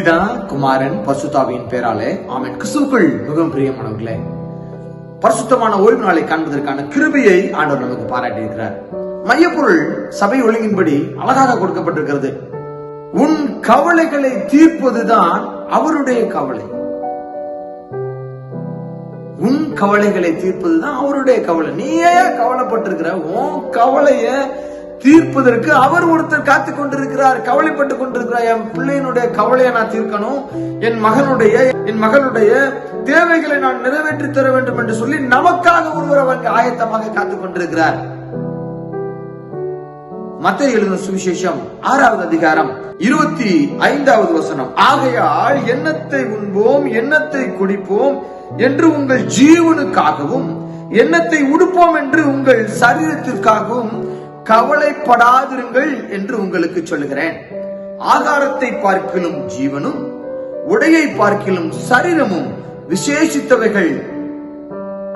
பிதா குமாரன் பசுதாவின் பேராலே ஆமன். கிறிஸ்துக்குள் மிகவும் பிரியமானவர்களே பரிசுத்தமான ஓய்வு நாளை காண்பதற்கான கிருபையை ஆண்டவர் நமக்கு பாராட்டி இருக்கிறார் மையப்பொருள் சபை ஒழுங்கின்படி அழகாக கொடுக்கப்பட்டிருக்கிறது. உன் கவலைகளை தீர்ப்பதுதான் அவருடைய கவலை. உன் கவலைகளை தீர்ப்பதுதான் அவருடைய கவலை. நீ ஏன் கவலைப்பட்டிருக்கிற உன் கவலைய தீர்ப்பதற்கு அவர் ஒருத்தர் காத்து கொண்டிருக்கிறார் கவலைப்பட்டு கொண்டிருக்கிறார். என் பிள்ளையினுடைய கவலையை நான் தீர்க்கணும். என் மகனுடைய என் மகளுடைய தேவைகளை நான் நிறைவேற்றி தர வேண்டும் என்று சொல்லி நமக்காக ஒருவர் அவருக்கு ஆயத்தமாக காத்துக் கொண்டிருக்கிறார். மத்த எழுந்த சுவிசேஷம் ஆறாவது அதிகாரம் இருபத்தி ஐந்தாவது வசனம். ஆகையால் எண்ணத்தை உண்போம் எண்ணத்தை குடிப்போம் என்று உங்கள் ஜீவனுக்காகவும் எண்ணத்தை உடுப்போம் என்று உங்கள் சரீரத்திற்காகவும் கவலைப்படாதிருங்கள் என்று உங்களுக்கு சொல்லுகிறேன். ஆகாரத்தை பார்க்கிலும் ஜீவனும் உடையை பார்க்கிலும் சரீரமும் விசேஷித்தவைகள்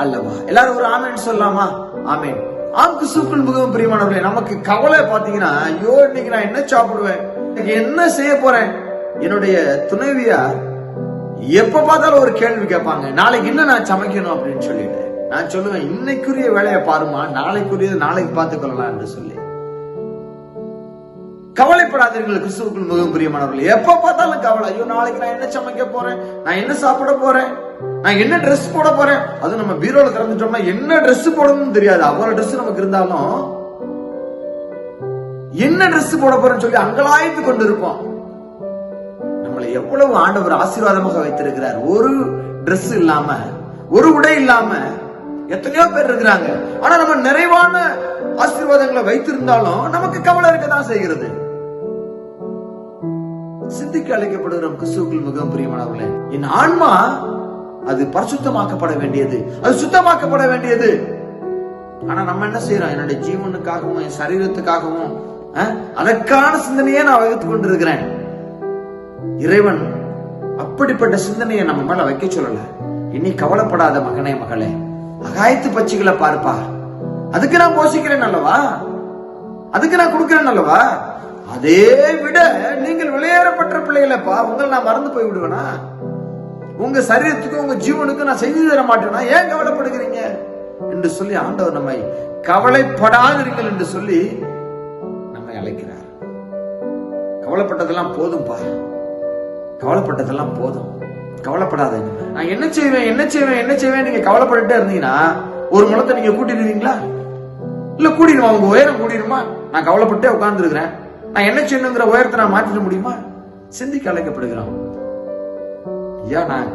அல்லவா? எல்லாரும் ஒரு ஆமேன் சொல்லலாமா? ஆமேன். ஆம் கிறிஸ்துக்குள் மிகவும் பிரியமானவர்களே நமக்கு கவலை பாத்தீங்கன்னா ஐயோ இன்னைக்கு நான் என்ன சாப்பிடுவேன்? இன்னைக்கு என்ன செய்ய போறேன்? என்னுடைய துணைவியா எப்ப பார்த்தாலும் ஒரு கேள்வி கேட்பாங்க. நாளைக்கு என்ன நான் சமைக்கணும் அப்படின்னு சொல்லிட்டு. நான் சொல்லுவேன் இன்னைக்குரிய வேலையை பாருமா நாளைக்குரியது நாளைக்கு பார்த்துக்கொள்ளலாம் என்று சொல்லி. கவலைப்படாதீர்கள் கிறிஸ்துவுக்குள் மிகவும் பிரியமானவர்கள். எப்ப பார்த்தாலும் கவலை. ஐயோ நாளைக்கு நான் என்ன சமைக்க போறேன்? நான் என்ன சாப்பிட போறேன்? நான் என்ன ட்ரெஸ் போட போறேன்? அது நம்ம பீரோல திறந்துட்டோம்னா என்ன ட்ரெஸ் போடணும்னு தெரியாது. அவ்வளவு ட்ரெஸ் நமக்கு இருந்தாலும் என்ன ட்ரெஸ் போட போறேன்னு சொல்லி அங்கலாய்த்து கொண்டு இருப்போம் நம்மளை எவ்வளவு ஆண்டவர் ஆசீர்வாதமாக வைத்திருக்கிறார். ஒரு ட்ரெஸ் இல்லாம ஒரு உடை இல்லாம எத்தனையோ பேர் இருக்கிறாங்க. ஆனா நம்ம நிறைவான ஆசீர்வாதங்களை வைத்திருந்தாலும் நமக்கு கவலை இருக்கதான் செய்கிறது. சிந்திக்க அழைக்கப்படுகிற கிறிஸ்துக்கள் மிகவும் பிரியமானவர்களே என் ஆன்மா அது பரிசுத்தமாக்கப்பட வேண்டியது. அது சுத்தமாக்கப்பட வேண்டியது. ஆனா நம்ம என்ன செய்யறோம்? என்னுடைய ஜீவனுக்காகவும் என் சரீரத்துக்காகவும் அதற்கான சிந்தனையே நான் வகுத்து கொண்டிருக்கிறேன். இறைவன் அப்படிப்பட்ட சிந்தனையை நம்ம மேல வைக்க சொல்லல. இனி கவலைப்படாத மகனே மகளே. அகாயத்து பச்சைகளை பார்ப்பா. அதுக்கு நான் போஷிக்கிறேன் அல்லவா? அதுக்கு நான் கொடுக்கிறேன் அல்லவா? அதே விட நீங்கள் விளையாடப்பட்ட பிள்ளைகளப்பா உங்களை நான் மறந்து போய் விடுவேனா? உங்க சரீரத்துக்கும் உங்க ஜீவனுக்கும் நான் செய்து தர மாட்டேனா? ஏன் கவலைப்படுகிறீங்க? என்று சொல்லி ஆண்டவர் நம்மை கவலைப்படாதீர்கள் என்று சொல்லி நம்மை அழைக்கிறார். கவலைப்பட்டதெல்லாம் போதும்பா. கவலைப்பட்டதெல்லாம் போதும். கவலைப்படாதீங்க நான் என்ன செய்வேன் என்ன செய்வேன் என்ன செய்வேன் நீங்க கவலைப்பட்டுட்டே இருந்தீங்கன்னா ஒரு முளத்தை நீங்க கூட்டிடுவீங்களா? இல்ல கூட்டிடுமா? உங்க உயரம் கூட்டிடுமா? நான் கவலைப்பட்டே உட்கார்ந்து இருக்கிறேன் நான் என்ன செய்யணுங்கிற உயரத்தை நான் மாற்றிட முடியுமா? சிந்திக்க அழைக்கப்படுகிறோம். ஐயா நான்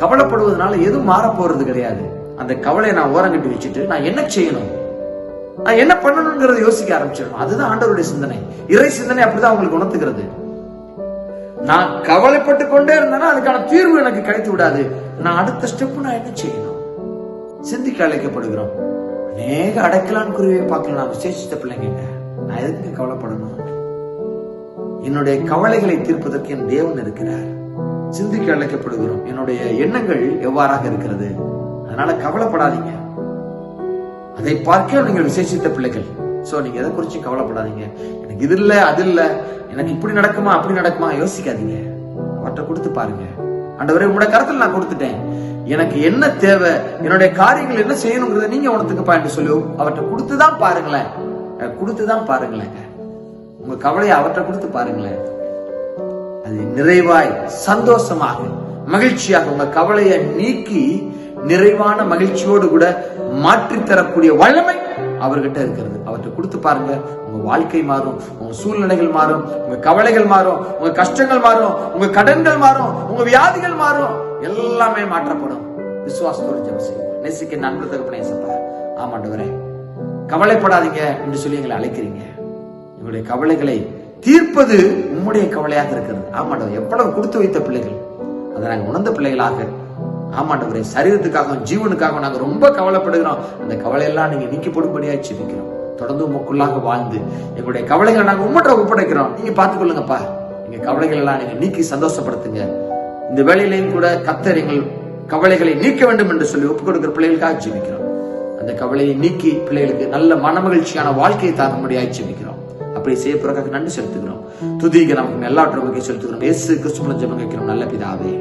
கவலைப்படுவதனால எதுவும் மாற போறது கிடையாது. அந்த கவலையை நான் ஓரங்கட்டி வச்சுட்டு நான் என்ன செய்யணும்? நான் என்ன பண்ணணுங்கிறத யோசிக்க ஆரம்பிச்சிடணும். அதுதான் ஆண்டவருடைய சிந்தனை. இறை சிந்தனை அப்படிதான் அவங்களுக்கு உணர்த்துகிறது. நான் கவலைப்பட்டு கொண்டே இருந்தேன்னா அதுக்கான தீர்வு எனக்கு கிடைத்து விடாது. நான் அடுத்த ஸ்டெப் நான் என்ன செய்யணும்? சிந்திக்க அழைக்கப்படுகிறோம். அநேக அடைக்கலான் குருவியை பார்க்கலாம் நான் விசேஷித்த பிள்ளைங்க. நான் எதுக்கு கவலைப்படணும்? என்னுடைய கவலைகளை தீர்ப்பதற்கு என் தேவன் இருக்கிறார். சிந்திக்க அழைக்கப்படுகிறோம். என்னுடைய எண்ணங்கள் எவ்வாறாக இருக்கிறது? அதனால கவலைப்படாதீங்க. அதை பார்க்க நீங்கள் விசேஷித்த பிள்ளைகள். ஸோ நீங்கள் எதை குறிச்சும் கவலைப்படாதீங்க. எனக்கு இது இல்லை அது இல்லை. எனக்கு இப்படி நடக்குமா அப்படி நடக்குமா யோசிக்காதீங்க. அவற்றை கொடுத்து பாருங்க. ஆண்டவரே உங்களோட கருத்தில் நான் கொடுத்துட்டேன். எனக்கு என்ன தேவை என்னுடைய காரியங்கள் என்ன செய்யணுங்கிறத நீங்க உனத்துக்குப்பா என்று சொல்லி அவற்றை கொடுத்துதான் பாருங்களேன். கொடுத்து தான் பாருங்களேங்க உங்க கவலையை அவற்றை கொடுத்து பாருங்களேன். அது நிறைவாய் சந்தோஷமாக மகிழ்ச்சியாக உங்க கவலையை நீக்கி நிறைவான மகிழ்ச்சியோடு கூட மாற்றி தரக்கூடிய வல்லமை அவர்கிட்ட இருக்கிறது. அவற்றை கொடுத்து பாருங்க. உங்க வாழ்க்கை மாறும். உங்க சூழ்நிலைகள் மாறும். உங்க கவலைகள் மாறும். உங்க கஷ்டங்கள் மாறும். உங்க கடன்கள் மாறும். உங்க வியாதிகள் மாறும். எல்லாமே மாற்றப்படும். விசுவாசத்தோடு ஜெபம் செய்வோம் நேசிக்க நண்பர் தகப்பனே சப்பா ஆமாண்டவரே கவலைப்படாதீங்க என்று சொல்லி எங்களை அழைக்கிறீங்க. எங்களுடைய கவலைகளை தீர்ப்பது உம்முடைய கவலையாக இருக்கிறது. ஆமாண்டவர் எவ்வளவு கொடுத்து வைத்த பிள்ளைகள். அதை நாங்கள் உணர்ந்த பிள்ளைகளாக ஆமாண்டவரே சரீரத்துக்காகவும் ஜீவனுக்காகவும் நாங்கள் ரொம்ப கவலைப்படுகிறோம். அந்த கவலையெல்லாம் நீங்க நீக்கி போடும்படியாக செபிக்கிறோம் தொடர்ந்து உமக்குள்ளாக வாழ்ந்து எங்களுடைய கவலைகளை நாங்கள் உம்மட்ட ஒப்படைக்கிறோம். நீங்கள் பார்த்துக்கொள்ளுங்கப்பா எங்கள் கவலைகள் எல்லாம் நீங்க நீக்கி சந்தோஷப்படுத்துங்க. இந்த வேலையிலையும் கூட கத்தர் எங்கள் கவலைகளை நீக்க வேண்டும் என்று சொல்லி ஒப்புக் கொடுக்கிற பிள்ளைகளுக்காக ஜெபிக்கிறோம். அந்த கவலையை நீக்கி பிள்ளைகளுக்கு நல்ல மனமகிழ்ச்சியான வாழ்க்கையை தாக்கும்படியாக ஜெபிக்கிறோம். அப்படி செய்ய பிறகு நன்றி செலுத்துகிறோம். துதிக நமக்கு எல்லாவற்றும் செலுத்துகிறோம். இயேசு கிறிஸ்துவின் ஜெபம் கேட்கிறோம் நல்ல பிதாவே.